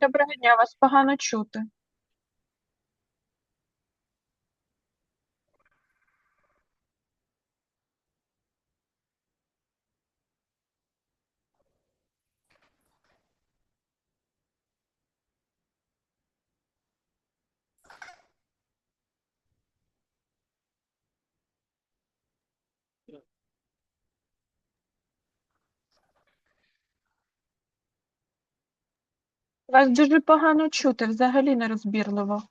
Доброго дня, вас погано чути. Вас дуже погано чути, взагалі нерозбірливо.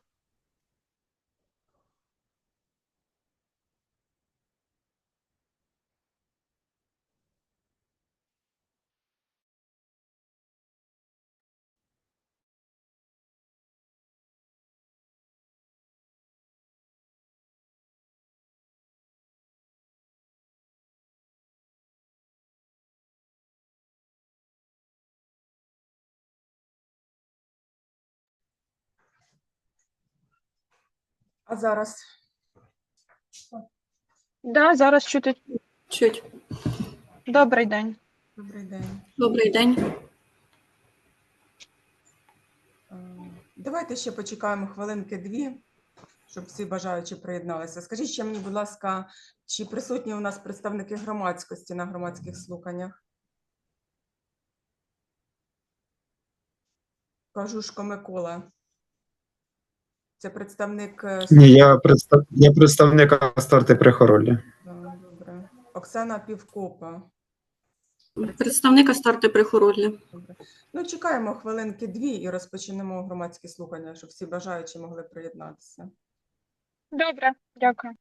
А зараз Да, зараз чути. Чуть. Добрий день. добрий день. Добрий день. Е, Давайте ще почекаємо хвилинки дві, щоб всі бажаючі приєдналися. Скажіть ще мені, будь ласка, чи присутні у нас представники громадськості на громадських слуханнях? Кажушко Микола. Це представник. е, Ні, я представ... я представник Астарти Прихоролі. Добре. Оксана Півкопа. Представника старти Прихоролі. Добре. Ну, чекаємо хвилинки дві і розпочнемо громадські слухання, щоб всі бажаючі могли приєднатися. Добре, дякую.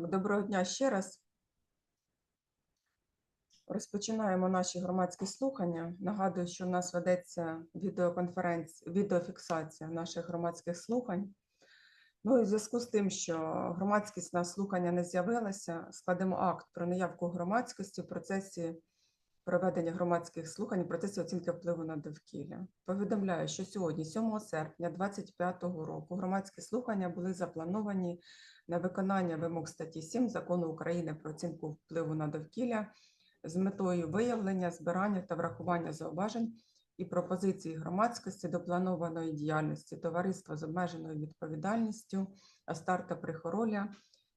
Доброго дня ще раз. Розпочинаємо наші громадські слухання. Нагадую, що в нас ведеться відеоконференція, відеофіксація наших громадських слухань. Ну і в зв'язку з тим, що громадськість на слухання не з'явилася, складемо акт про наявку громадськості в процесі проведення громадських слухань, в процесі оцінки впливу на довкілля. Повідомляю, що сьогодні, 7 серпня 2025 року, громадські слухання були заплановані на виконання вимог статті 7 Закону України про оцінку впливу на довкілля з метою виявлення, збирання та врахування зауважень і пропозицій громадськості до планованої діяльності товариства з обмеженою відповідальністю Астарта Прихороля,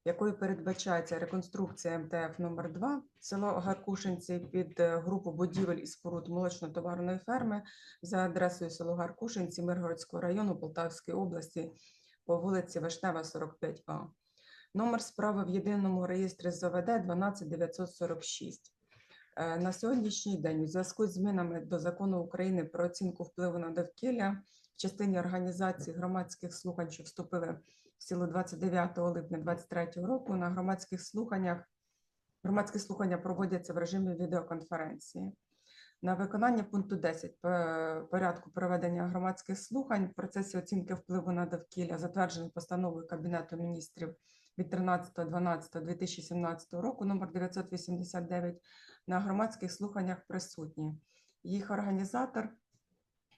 якою передбачається реконструкція МТФ номер 2 село Гаркушинці під е, групу будівель і споруд молочно-товарної ферми за адресою село Гаркушинці Миргородського району Полтавської області по вулиці Вишнева, 45А. Номер справи в єдиному реєстрі ЗВД 12946. Е, На сьогоднішній день у зв'язку з змінами до закону України про оцінку впливу на довкілля в частині організації громадських слухань, що вступили силу 29 липня 2023 року, на громадських слуханнях громадські слухання проводяться в режимі відеоконференції. На виконання пункту 10 порядку проведення громадських слухань в процесі оцінки впливу на довкілля, затверджений постановою Кабінету міністрів від 13.12.2017 року, номер 989, на громадських слуханнях присутні. Їх організатор,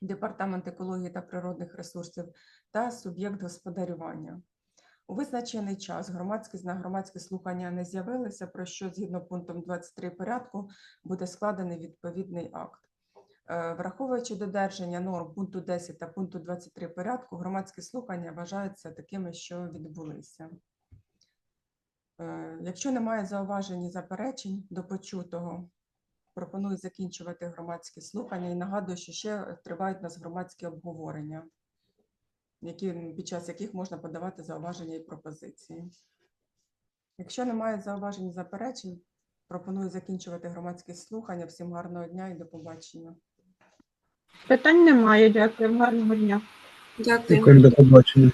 Департамент екології та природних ресурсів та суб'єкт господарювання. У визначений час громадськість на громадські слухання не з'явилися, про що згідно пунктом 23 порядку буде складений відповідний акт. Е, Враховуючи додержання норм пункту 10 та пункту 23 порядку, громадські слухання вважаються такими, що відбулися. Е, Якщо немає зауважень і заперечень до почутого, пропоную закінчувати громадські слухання і нагадую, що ще тривають у нас громадські обговорення, які, під час яких можна подавати зауваження і пропозиції. Якщо немає зауважень і заперечень, пропоную закінчувати громадські слухання. Всім гарного дня і до побачення. Питань немає, дякую. Гарного дня. Дякую. Дякую, до побачення.